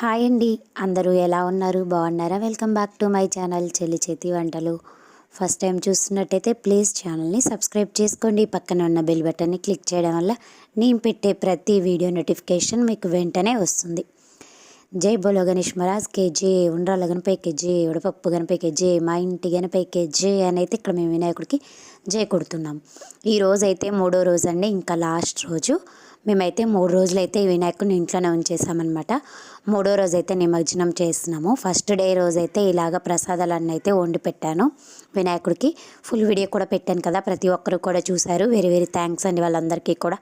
Hi అండి. అందరూ ఎలా ఉన్నారు? బాగున్నారా? Welcome back to my channel చెల్లి చేతి వంటలు. ఫస్ట్ టైం చూస్తున్నట్టయితే ప్లీజ్ ఛానల్ని సబ్స్క్రైబ్ చేసుకోండి. పక్కన ఉన్న బెల్ బటన్ని క్లిక్ చేయడం వల్ల నేను పెట్టే ప్రతి వీడియో నోటిఫికేషన్ మీకు వెంటనే వస్తుంది. జై బోలో గణేష్ మహారాజ్. కేజీ ఉండ్రాల గణపై కేజీ ఉడపప్పు గణపై కేజీ మా ఇంటి గణపై కేజీ అని అయితే ఇక్కడ మేము వినాయకుడికి జై కొడుతున్నాం. ఈ అయితే మూడో రోజు అండి ఇంకా లాస్ట్ రోజు మేమైతే మూడు రోజులైతే ఈ వినాయకుడిని ఇంట్లోనే ఉంచేసామన్నమాట. మూడో రోజు అయితే నిమజ్జనం చేస్తున్నాము. ఫస్ట్ డే రోజు అయితే ఇలాగ ప్రసాదాలన్నీ అయితే వండి పెట్టాను. వినాయకుడికి ఫుల్ వీడియో కూడా పెట్టాను కదా ప్రతి ఒక్కరు కూడా చూశారు. వెరీ వెరీ థ్యాంక్స్ అండి వాళ్ళందరికీ కూడా.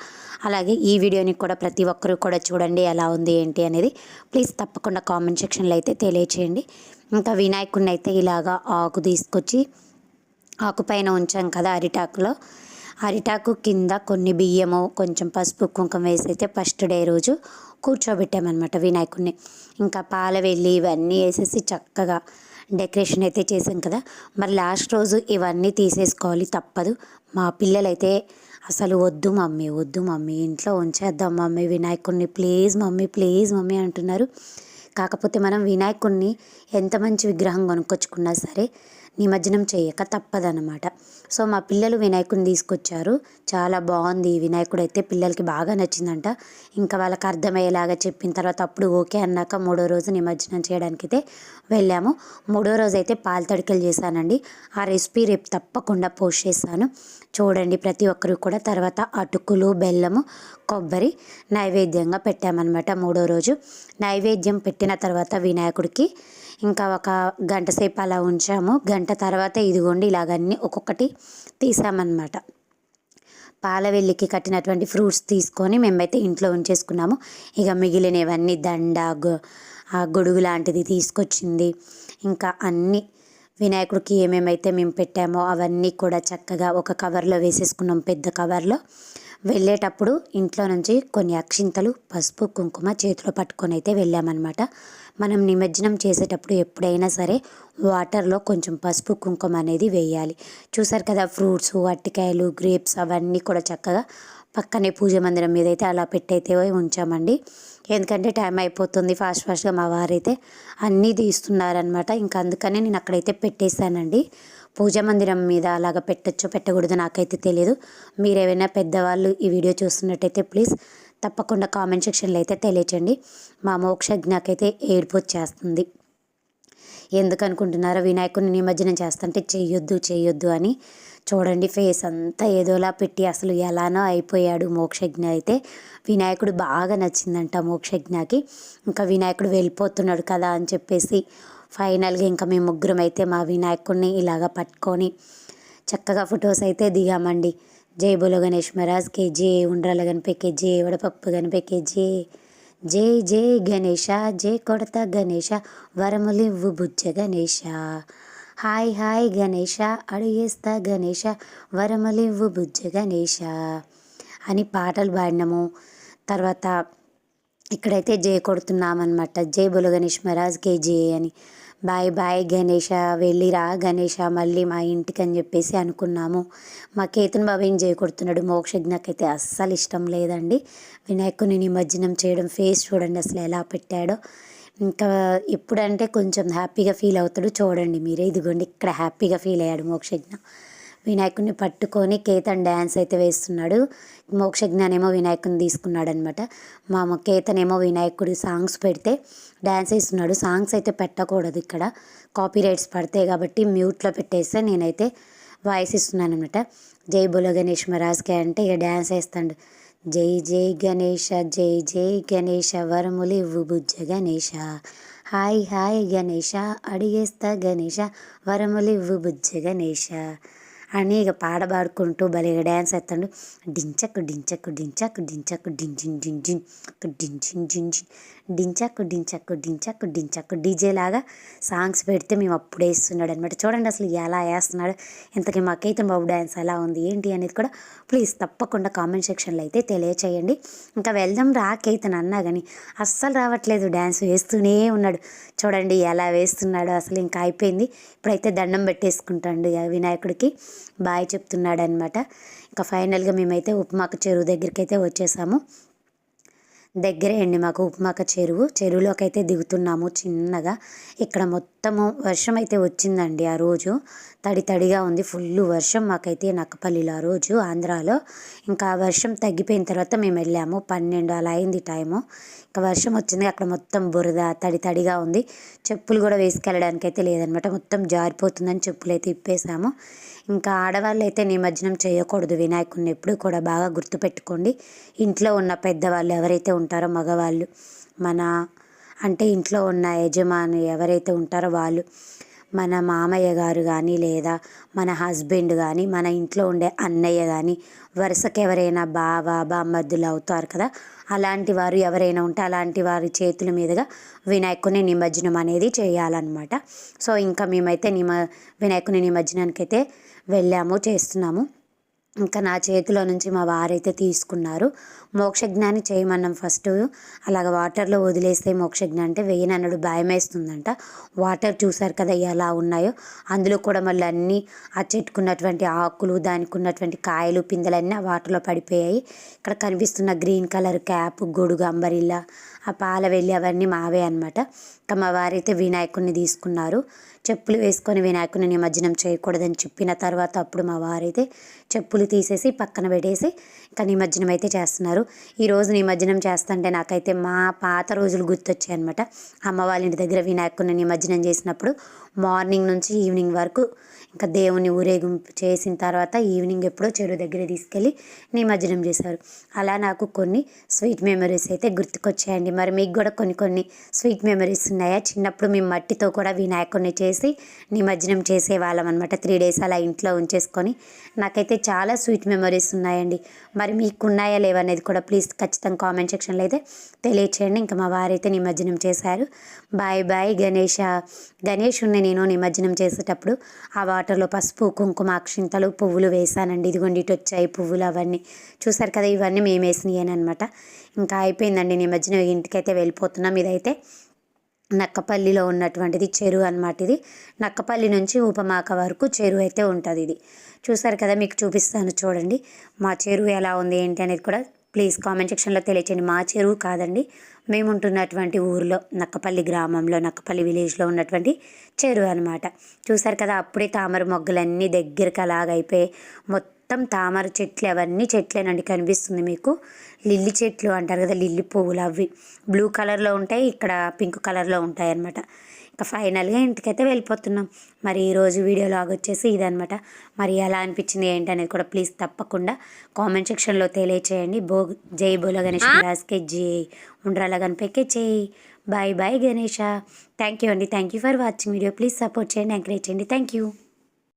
అలాగే ఈ వీడియోని కూడా ప్రతి ఒక్కరు కూడా చూడండి ఎలా ఉంది ఏంటి అనేది. ప్లీజ్ తప్పకుండా కామెంట్ సెక్షన్లో అయితే తెలియచేయండి. ఇంకా వినాయకుడిని అయితే ఇలాగా ఆకు తీసుకొచ్చి ఆకు పైన ఉంచాం కదా అరిటాకులో. అరిటాకు కింద కొన్ని బియ్యము కొంచెం పసుపు కుంకుమ వేసి అయితే ఫస్ట్ డే రోజు కూర్చోబెట్టామన్నమాట వినాయకుడిని ఇంకా పాల వెళ్ళి ఇవన్నీ వేసేసి చక్కగా డెకరేషన్ అయితే చేసాం కదా. మరి లాస్ట్ రోజు ఇవన్నీ తీసేసుకోవాలి తప్పదు. మా పిల్లలైతే అసలు వద్దు మమ్మీ వద్దు మమ్మీ ఇంట్లో ఉంచేద్దాం మమ్మీ వినాయకుడిని ప్లీజ్ మమ్మీ ప్లీజ్ మమ్మీ అంటున్నారు. కాకపోతే మనం వినాయకుడిని ఎంత మంచి విగ్రహం కొనుక్కొచ్చుకున్నా సరే నిమజ్జనం చేయక తప్పదనమాట సో మా పిల్లలు వినాయకుడిని తీసుకొచ్చారు. చాలా బాగుంది. వినాయకుడు అయితే పిల్లలకి బాగా నచ్చిందంట. ఇంకా వాళ్ళకి అర్థమయ్యేలాగా చెప్పిన తర్వాత అప్పుడు ఓకే అన్నాక మూడో రోజు నిమజ్జనం చేయడానికి అయితే వెళ్ళాము. మూడో రోజు అయితే పాల తడికలు చేశానండి. ఆ రెసిపీ రేపు తప్పకుండా పోస్ట్ చేశాను చూడండి ప్రతి ఒక్కరు కూడా తర్వాత అటుకులు బెల్లము కొబ్బరి నైవేద్యంగా పెట్టామన్నమాట మూడో రోజు. నైవేద్యం పెట్టిన తర్వాత వినాయకుడికి ఇంకా ఒక గంట సేపు అలా ఉంచాము. గంట తర్వాత ఇదిగోండి ఇలాగన్నీ ఒక్కొక్కటి తీసామన్నమాట. పాలవెల్లికి కట్టినటువంటి ఫ్రూట్స్ తీసుకొని మేమైతే ఇంట్లో ఉంచేసుకున్నాము. ఇక మిగిలినవన్నీ దండ ఆ గొడుగు లాంటిది తీసుకొచ్చింది. ఇంకా అన్నీ వినాయకుడికి ఏమేమైతే మేము పెట్టామో అవన్నీ కూడా చక్కగా ఒక కవర్లో వేసేసుకున్నాం పెద్ద కవర్లో. వెళ్ళేటప్పుడు ఇంట్లో నుంచి కొన్ని అక్షింతలు పసుపు కుంకుమ చేతిలో పట్టుకొని అయితే వెళ్ళామన్నమాట. మనం నిమజ్జనం చేసేటప్పుడు ఎప్పుడైనా సరే వాటర్లో కొంచెం పసుపు కుంకుమ అనేది వేయాలి. చూసారు కదా ఫ్రూట్స్ అరటికాయలు గ్రేప్స్ అవన్నీ కూడా చక్కగా పక్కనే పూజ మందిరం మీద అయితే అలా పెట్టయితే ఉంచామండి. ఎందుకంటే టైం అయిపోతుంది ఫాస్ట్ ఫాస్ట్గా మా వారైతే అన్నీ తీస్తున్నారనమాట ఇంకా అందుకనే నేను అక్కడైతే పెట్టేశానండి. పూజ మందిరం మీద అలాగ పెట్టచ్చో పెట్టకూడదు నాకైతే తెలియదు మీరు ఏమైనా పెద్దవాళ్ళు ఈ వీడియో చూస్తున్నట్టయితే ప్లీజ్ తప్పకుండా కామెంట్ సెక్షన్లో అయితే తెలియచండి. మా మోక్షజ్ఞకైతే ఏడుపు వచ్చేస్తుంది. ఎందుకు అనుకుంటున్నారో వినాయకుడిని నిమజ్జనం చేస్తుంటే చెయ్యొద్దు చేయొద్దు అని చూడండి ఫేస్ అంతా ఏదోలా పెట్టి అసలు ఎలానో అయిపోయాడు మోక్షజ్ఞ అయితే. వినాయకుడు బాగా నచ్చిందంట మోక్షజ్ఞకి. ఇంకా వినాయకుడు వెళ్ళిపోతున్నాడు కదా అని చెప్పేసి ఫైనల్గా ఇంకా మేము ముగ్గురం అయితే మా వినాయకుడిని ఇలాగ పట్టుకొని చక్కగా ఫొటోస్ అయితే దిగామండి. జై బోలో గణేష్ మహారాజ్ కేజీ ఉండ్రాల గణపైకి జే వడపప్పు గణపైకి జై జై జై గణేష జై కొడత గణేష వరములివ్వు బుజ్జ గణేష. హాయ్ హాయ్ గణేష అడిగేస్తా గణేష వరమలివ్వు బుజ్జ గణేష అని పాటలు పాడినాము. తర్వాత ఇక్కడైతే జే కొడుతున్నామన్నమాట. జై బుల గణేష్ మహారాజ్కి జే అని. బాయ్ బాయ్ గణేష వెళ్ళిరా గణేష మళ్ళీ మా ఇంటికి అని చెప్పేసి అనుకున్నాము. మా కేతన్ బాబు ఏం జై మోక్షజ్ఞకైతే అస్సలు ఇష్టం లేదండి. వినాయకుని నిమజ్జనం చేయడం ఫేస్ చూడండి అసలు ఎలా పెట్టాడో. ఇంకా ఎప్పుడంటే కొంచెం హ్యాపీగా ఫీల్ అవుతాడు. చూడండి మీరే ఇదిగోండి ఇక్కడ హ్యాపీగా ఫీల్ అయ్యాడు మోక్షజ్ఞ. వినాయకుడిని పట్టుకొని కేతన్ డ్యాన్స్ అయితే వేస్తున్నాడు. మోక్షజ్ఞానేమో వినాయకుని తీసుకున్నాడు అనమాట మా కేతనేమో వినాయకుడి సాంగ్స్ పెడితే డ్యాన్స్ వేస్తున్నాడు. సాంగ్స్ అయితే పెట్టకూడదు ఇక్కడ. కాపీ రైట్స్ పడతాయి కాబట్టి మ్యూట్లో పెట్టేస్తే నేనైతే వాయిస్ ఇస్తున్నాను అనమాట జై బుల గణేష్ మహారాజ్కి అంటే ఇక డ్యాన్స్ వేస్తాడు. జై జై గణేష జై జై గణేష వరములి ఇవ్వు బుజ్జ గణేష హాయ్ హాయ్ గణేష అడిగేస్తా గణేష వరములి ఇవ్వు బుజ్జ గణేష అని ఇక పాట పాడుకుంటూ భలేగా డ్యాన్స్ వేస్తాడు డించక్ డించక్ డించకు డించకు డింజిన్ డింజిన్ డింజిన్ డింజిన్ డించక్కు డించక్కు డించక్కు డించక్కు డీజే లాగా సాంగ్స్ పెడితే మేము అప్పుడు వేస్తున్నాడు అనమాట చూడండి అసలు ఎలా వేస్తున్నాడు ఇంతకీ మా కేతన్ బాబు డ్యాన్స్ ఎలా ఉంది ఏంటి అనేది కూడా ప్లీజ్ తప్పకుండా కామెంట్ సెక్షన్లో అయితే తెలియచేయండి. ఇంకా వెళ్దాం రా కేతన్ అన్నా కానీ అస్సలు రావట్లేదు డ్యాన్స్ వేస్తూనే ఉన్నాడు. చూడండి ఎలా వేస్తున్నాడు అసలు ఇంకా అయిపోయింది. ఇప్పుడైతే దండం పెట్టేసుకుంటాడు వినాయకుడికి. బాయ్ చెప్తున్నాడు అనమాట ఇంకా ఫైనల్గా మేమైతే ఉప్మాక చెరువు దగ్గరికి అయితే వచ్చేసాము. దగ్గరే అండి మాకు ఉప్మాక చెరువు. చెరువులోకి అయితే దిగుతున్నాము చిన్నగా. ఇక్కడ మొత్తము వర్షం అయితే వచ్చిందండి ఆ రోజు. తడి తడిగా ఉంది. ఫుల్ వర్షం మాకైతే నక్కపల్లిలో ఆ రోజు ఆంధ్రాలో. ఇంకా వర్షం తగ్గిపోయిన తర్వాత మేము వెళ్ళాము. పన్నెండు అలా అయింది టైము. ఇంకా వర్షం వచ్చింది. అక్కడ మొత్తం బురద తడి తడిగా ఉంది. చెప్పులు కూడా వేసుకెళ్ళడానికి అయితే లేదనమాట. మొత్తం జారిపోతుందని చెప్పులు అయితే ఇప్పేసాము ఇంకా ఆడవాళ్ళు అయితే నిమజ్జనం చేయకూడదు. వినాయకుడిని ఎప్పుడు కూడా బాగా గుర్తుపెట్టుకోండి. ఇంట్లో ఉన్న పెద్దవాళ్ళు ఎవరైతే ఉంటారో మగవాళ్ళు. మన అంటే ఇంట్లో ఉన్న యజమాని ఎవరైతే ఉంటారో వాళ్ళు మన మామయ్య గారు కానీ లేదా మన హస్బెండ్ కానీ మన ఇంట్లో ఉండే అన్నయ్య కానీ వరుసకి ఎవరైనా బావ బామ్మర్దులు అవుతారు కదా. అలాంటి వారు ఎవరైనా ఉంటే అలాంటి వారి చేతుల మీదుగా వినాయకుని నిమజ్జనం అనేది చేయాలన్నమాట. సో ఇంకా మేమైతే నిమ వినాయకుని నిమజ్జనానికి అయితే వెళ్ళాము చేస్తున్నాము. ఇంకా నా చేతిలో నుంచి మా వారైతే తీసుకున్నారు. మోక్షజ్ఞాని చేయమన్నాం ఫస్ట్. అలాగ వాటర్లో వదిలేస్తే మోక్షజ్ఞ అంటే వెయ్యనన్నాడు భయం వేస్తుందంట వాటర్ చూసారు కదా ఎలా ఉన్నాయో. అందులో కూడా మళ్ళీ అన్నీ ఆ చెట్టుకున్నటువంటి ఆకులు దానికి ఉన్నటువంటి కాయలు పిందెలన్నీ ఆ వాటర్లో పడిపోయాయి. ఇక్కడ కనిపిస్తున్న గ్రీన్ కలర్ క్యాప్ గొడుగు అంబరిల్లా ఆ పాల వెళ్ళి అవన్నీ మావే అనమాట ఇంకా మా వారైతే వినాయకుడిని తీసుకున్నారు. చెప్పులు వేసుకొని వినాయకుని నిమజ్జనం చేయకూడదని చెప్పిన తర్వాత అప్పుడు మా వారైతే చెప్పులు తీసేసి పక్కన పెట్టేసి ఇంకా నిమజ్జనం అయితే చేస్తున్నారు. ఈరోజు నిమజ్జనం చేస్తుంటే నాకైతే మా పాత రోజులు గుర్తొచ్చాయి అనమాట అమ్మ వాళ్ళ ఇంటి దగ్గర వినాయకుని నిమజ్జనం చేసినప్పుడు మార్నింగ్ నుంచి ఈవినింగ్ వరకు ఇంకా దేవుని ఊరేగింపు చేసిన తర్వాత ఈవినింగ్ ఎప్పుడో చెరువు దగ్గర తీసుకెళ్ళి నిమజ్జనం చేశారు. అలా నాకు కొన్ని స్వీట్ మెమరీస్ అయితే గుర్తుకొచ్చాయండి. మరి మీకు కూడా కొన్ని కొన్ని స్వీట్ మెమరీస్ ఉన్నాయా? చిన్నప్పుడు మేము మట్టితో కూడా వినాయకుడిని చేసి నిమజ్జనం చేసేవాళ్ళం అనమాట త్రీ డేస్ అలా ఇంట్లో ఉంచేసుకొని. నాకైతే చాలా స్వీట్ మెమరీస్ ఉన్నాయండి. మరి మీకు ఉన్నాయా లేవనేది కూడా ప్లీజ్ ఖచ్చితంగా కామెంట్ సెక్షన్లో అయితే తెలియచేయండి. ఇంకా మా వారైతే నిమజ్జనం చేశారు. Bye bye Ganesha. గణేష్ ఉన్న నేను నిమజ్జనం చేసేటప్పుడు ఆ వాటర్లో పసుపు కుంకుమ అక్షింతలు పువ్వులు వేసానండి ఇదిగోండి ఇటు వచ్చాయి పువ్వులు అవన్నీ. చూసారు కదా ఇవన్నీ మేము వేసినాయనమాట. ఇంకా అయిపోయిందండి నిమజ్జనం. ఇంటికైతే వెళ్ళిపోతున్నాం. ఇదైతే నక్కపల్లిలో ఉన్నటువంటిది చెరువు అనమాట ఇది. నక్కపల్లి నుంచి ఉపమాక వరకు చెరువు అయితే ఉంటుంది ఇది. చూసారు కదా మీకు చూపిస్తాను చూడండి. మా చెరువు ఎలా ఉంది ఏంటి అనేది కూడా ప్లీజ్ కామెంట్ సెక్షన్లో తెలియచేయండి. మా చెరువు కాదండి. మేము ఉంటున్నటువంటి ఊరిలో నక్కపల్లి గ్రామంలో నక్కపల్లి విలేజ్లో ఉన్నటువంటి చెరువు అనమాట చూసారు కదా అప్పుడే తామర మొగ్గలన్నీ దగ్గరికి అలాగైపోయి మొత్తం తామర చెట్లు అవన్నీ చెట్లేనండి కనిపిస్తుంది మీకు. లిల్లీ చెట్లు అంటారు కదా లిల్లీ పువ్వులు అవి. బ్లూ కలర్లో ఉంటాయి ఇక్కడ పింక్ కలర్లో ఉంటాయి అన్నమాట ఇంకా ఫైనల్గా ఇంటికైతే వెళ్ళిపోతున్నాం. మరి ఈరోజు వీడియో లాగ్ వచ్చేసి ఇదనమాట మరి ఎలా అనిపించింది ఏంటి అనేది కూడా ప్లీజ్ తప్పకుండా కామెంట్ సెక్షన్లో తెలియచేయండి. బో జై బోలో గణేష్ మహారాజ్కే జై ఉండ్రాల గణపతికే జై. Bye bye Ganesha. Thank you అండి. Thank you for watching video. Please support చేయండి ఎంకరేజ్ చేయండి. Thank you